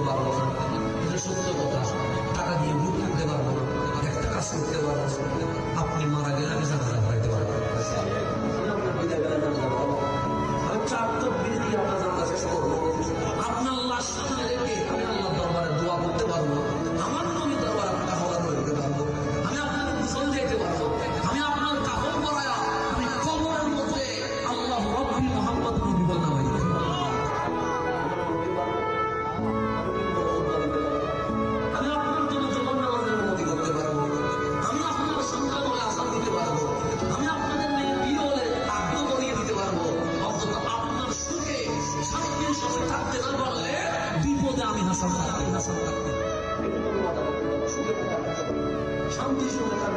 uma বিপদে